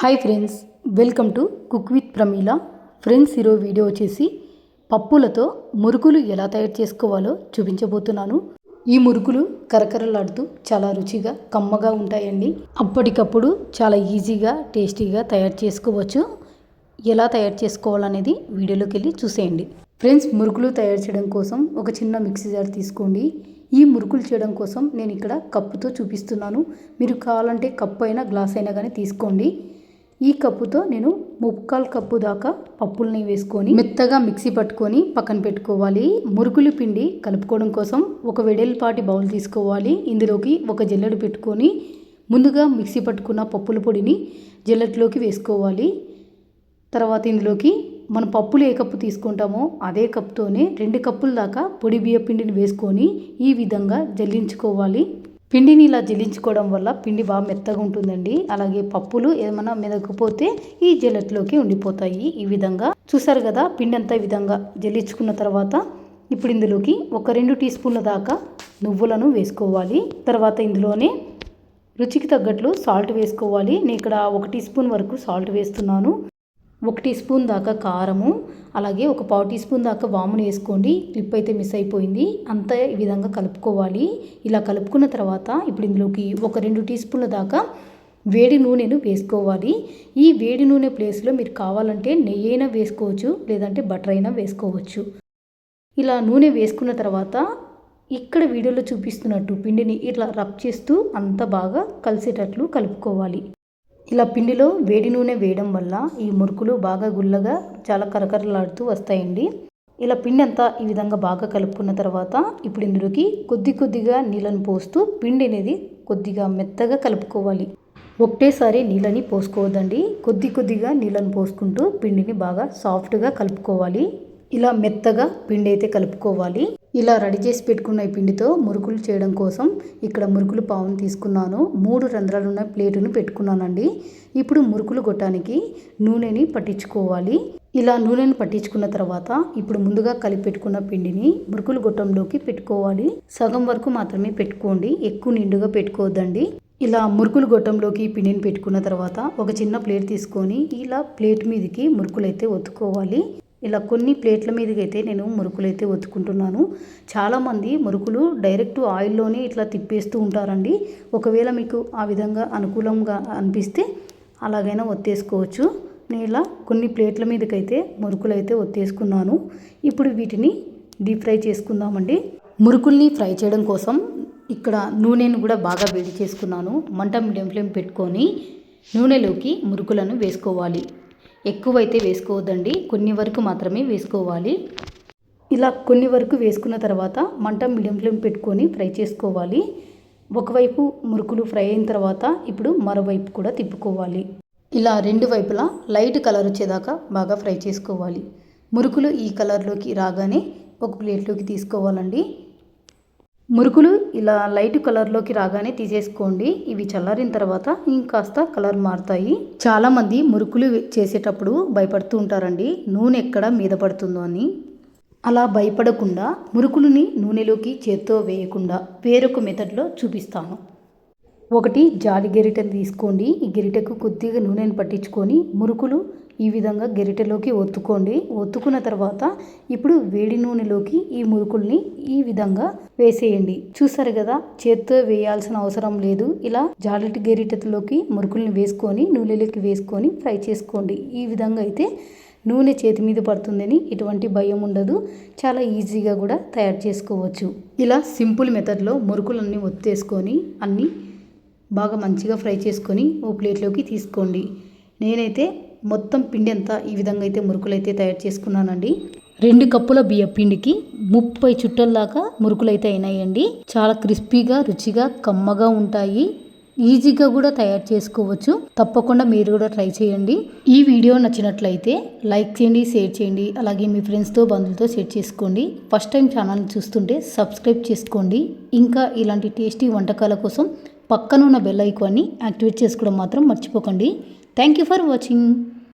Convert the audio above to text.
Hi friends welcome to cook with Pramila friends hero video వచ్చేసి పప్పులతో మురుకులు ఎలా తయారు చేసుకోవాలో చూపించబోతున్నాను. ఈ మురుకులు కరకరలాడుతూ చాలా రుచిగా కమ్మగా ఉంటాయండి. అప్పటికప్పుడు చాలా ఈజీగా టేస్టీగా తయారు చేసుకోవచ్చు. ఎలా తయారు చేసుకోవాలనేది వీడియోలోకి వెళ్ళి చూసేయండి. ఫ్రెండ్స్ మురుకులు తయారు చేయడం కోసం ఒక చిన్న మిక్సీ జార్ తీసుకోండి. ఈ మురుకులు చేయడం కోసం నేను ఇక్కడ కప్పుతో చూపిస్తున్నాను. మీరు కావాలంటే కప్పు అయినా గ్లాస్ అయినా కానీ తీసుకోండి. ఈ కప్పుతో నేను ముక్కాల్ కప్పు దాకా పప్పుల్ని వేసుకొని మెత్తగా మిక్సీ పట్టుకొని పక్కన పెట్టుకోవాలి. మురుకులు పిండి కలుపుకోవడం కోసం ఒక వెడల్పాటి బౌల్ తీసుకోవాలి. ఇందులోకి ఒక జల్లెడు పెట్టుకొని ముందుగా మిక్సీ పట్టుకున్న పప్పుల పొడిని జల్లెట్లోకి వేసుకోవాలి. తర్వాత ఇందులోకి మనం పప్పులు ఏ కప్పు తీసుకుంటామో అదే కప్తోనే రెండు కప్పుల దాకా పొడి బియ్య పిండిని వేసుకొని ఈ విధంగా జల్లించుకోవాలి. పిండిని ఇలా జల్లించుకోవడం వల్ల పిండి బాగా మెత్తగా ఉంటుందండి. అలాగే పప్పులు ఏమైనా మెదకపోతే ఈ జల్లెట్లోకి ఉండిపోతాయి. ఈ విధంగా చూసారు కదా పిండి అంతా ఈ విధంగా జల్లించుకున్న తర్వాత ఇప్పుడు ఇందులోకి ఒక రెండు టీ స్పూన్ల దాకా నువ్వులను వేసుకోవాలి. తర్వాత ఇందులోనే రుచికి తగ్గట్లు సాల్ట్ వేసుకోవాలి. నేను ఇక్కడ ఒక టీ స్పూన్ వరకు సాల్ట్ వేస్తున్నాను. ఒక టీ స్పూన్ దాకా కారము అలాగే ఒక పావు టీ స్పూన్ దాకా వామును వేసుకోండి. క్లిప్ అయితే మిస్ అయిపోయింది. అంతా ఈ విధంగా కలుపుకోవాలి. ఇలా కలుపుకున్న తర్వాత ఇప్పుడు ఇందులోకి ఒక రెండు టీ స్పూన్ల దాకా వేడి నూనెను వేసుకోవాలి. ఈ వేడి నూనె ప్లేస్లో మీరు కావాలంటే నెయ్యి అయినా వేసుకోవచ్చు లేదంటే బటర్ అయినా వేసుకోవచ్చు. ఇలా నూనె వేసుకున్న తర్వాత ఇక్కడ వీడియోలో చూపిస్తున్నట్టు పిండిని ఇట్లా రబ్ చేస్తూ అంత బాగా కలిసేటట్లు కలుపుకోవాలి. ఇలా పిండిలో వేడి నూనె వేయడం వల్ల ఈ మురుకులు బాగా గుల్లగా చాలా కరకరలాడుతూ వస్తాయండి. ఇలా పిండి అంతా ఈ విధంగా బాగా కలుపుకున్న తర్వాత ఇప్పుడు ఇందులోకి కొద్ది కొద్దిగా నీళ్ళని పోస్తూ పిండి అనేది కొద్దిగా మెత్తగా కలుపుకోవాలి. ఒకటేసారి నీళ్ళని పోసుకోవద్దండి. కొద్ది కొద్దిగా నీళ్ళని పోసుకుంటూ పిండిని బాగా సాఫ్ట్గా కలుపుకోవాలి. ఇలా మెత్తగా పిండి అయితే కలుపుకోవాలి. ఇలా రెడీ చేసి పెట్టుకున్న ఈ పిండితో మురుకులు చేయడం కోసం ఇక్కడ మురుకులు పావును తీసుకున్నాను. మూడు రంధ్రాలు ఉన్న ప్లేటును పెట్టుకున్నానండి. ఇప్పుడు మురుకులు కొట్టడానికి నూనెని పట్టించుకోవాలి. ఇలా నూనెను పట్టించుకున్న తర్వాత ఇప్పుడు ముందుగా కలిపి పెట్టుకున్న పిండిని మురుకులు గొట్టంలోకి పెట్టుకోవాలి. సగం వరకు మాత్రమే పెట్టుకోండి. ఎక్కువ నిండుగా పెట్టుకోవద్దండి. ఇలా మురుకులు గొట్టంలోకి పిండిని పెట్టుకున్న తర్వాత ఒక చిన్న ప్లేట్ తీసుకొని ఇలా ప్లేట్ మీదకి మురుకులు అయితే ఒత్తుకోవాలి. ఇలా కొన్ని ప్లేట్ల మీదకి అయితే నేను మురుకులు అయితే ఒత్తుకుంటున్నాను. చాలామంది మురుకులు డైరెక్ట్ ఆయిల్లోనే ఇట్లా తిప్పేస్తూ ఉంటారండి. ఒకవేళ మీకు ఆ విధంగా అనుకూలంగా అనిపిస్తే అలాగైనా ఒత్తేసుకోవచ్చు. నేను ఇలా కొన్ని ప్లేట్ల మీదకైతే మురుకులు అయితే ఒత్తేసుకున్నాను. ఇప్పుడు వీటిని డీప్ ఫ్రై చేసుకుందామండి. మురుకుల్ని ఫ్రై చేయడం కోసం ఇక్కడ నూనెను కూడా బాగా వేడి చేసుకున్నాను. మంట మీడియం ఫ్లేమ్ పెట్టుకొని నూనెలోకి మురుకులను వేసుకోవాలి. ఎక్కువైతే వేసుకోవద్దండి. కొన్ని వరకు మాత్రమే వేసుకోవాలి. ఇలా కొన్ని వరకు వేసుకున్న తర్వాత మంట మీడియం ఫ్లేమ్ పెట్టుకొని ఫ్రై చేసుకోవాలి. ఒకవైపు మురుకులు ఫ్రై అయిన తర్వాత ఇప్పుడు మరోవైపు కూడా తిప్పుకోవాలి. ఇలా రెండు వైపులా లైట్ కలర్ వచ్చేదాకా బాగా ఫ్రై చేసుకోవాలి. మురుకులు ఈ కలర్లోకి రాగానే ఒక ప్లేట్లోకి తీసుకోవాలండి. మురుకులు ఇలా లైట్ కలర్లోకి రాగానే తీసేసుకోండి. ఇవి చల్లారిన తర్వాత ఇంకాస్త కలర్ మారుతాయి. చాలామంది మురుకులు చేసేటప్పుడు భయపడుతూ ఉంటారండి. నూనె ఎక్కడ మీద పడుతుందో అని. అలా భయపడకుండా మురుకులని నూనెలోకి చేత్తో వేయకుండా వేరొక మెథడ్లో చూపిస్తాను. ఒకటి జాలి గెరిటను తీసుకోండి. ఈ గెరిటకు కొద్దిగా నూనెను పట్టించుకొని మురుకులు ఈ విధంగా గెరిటెలోకి ఒత్తుకోండి. ఒత్తుకున్న తర్వాత ఇప్పుడు వేడి నూనెలోకి ఈ మురుకుల్ని ఈ విధంగా వేసేయండి. చూసారు కదా చేత్తో వేయాల్సిన అవసరం లేదు. ఇలా జాలటి గెరిటెలోకి మురుకుల్ని వేసుకొని నూనెలోకి వేసుకొని ఫ్రై చేసుకోండి. ఈ విధంగా అయితే నూనె చేతి మీద పడుతుందని ఎటువంటి భయం ఉండదు. చాలా ఈజీగా కూడా తయారు చేసుకోవచ్చు. ఇలా సింపుల్ మెథడ్లో మురుకులన్నీ ఒత్తేసుకొని అన్నీ బాగా మంచిగా ఫ్రై చేసుకొని ఓ ప్లేట్లోకి తీసుకోండి. నేనైతే మొత్తం పిండి అంతా ఈ విధంగా అయితే మురుకులైతే తయారు చేసుకున్నానండి. రెండు కప్పుల బియ్య పిండికి ముప్పై చుట్టల్లాగా మురుకులైతే మురుకులు అయితే అయినాయండి. చాలా క్రిస్పీగా రుచిగా కమ్మగా ఉంటాయి. ఈజీగా కూడా తయారు చేసుకోవచ్చు. తప్పకుండా మీరు కూడా ట్రై చేయండి. ఈ వీడియో నచ్చినట్లయితే లైక్ చేయండి షేర్ చేయండి అలాగే మీ ఫ్రెండ్స్తో బంధువులతో షేర్ చేసుకోండి. ఫస్ట్ టైం ఛానల్ చూస్తుంటే సబ్స్క్రైబ్ చేసుకోండి. ఇంకా ఇలాంటి టేస్టీ వంటకాల కోసం పక్కనున్న బెల్ ఐకాన్ని యాక్టివేట్ చేసుకోవడం మాత్రం మర్చిపోకండి. Thank you for watching.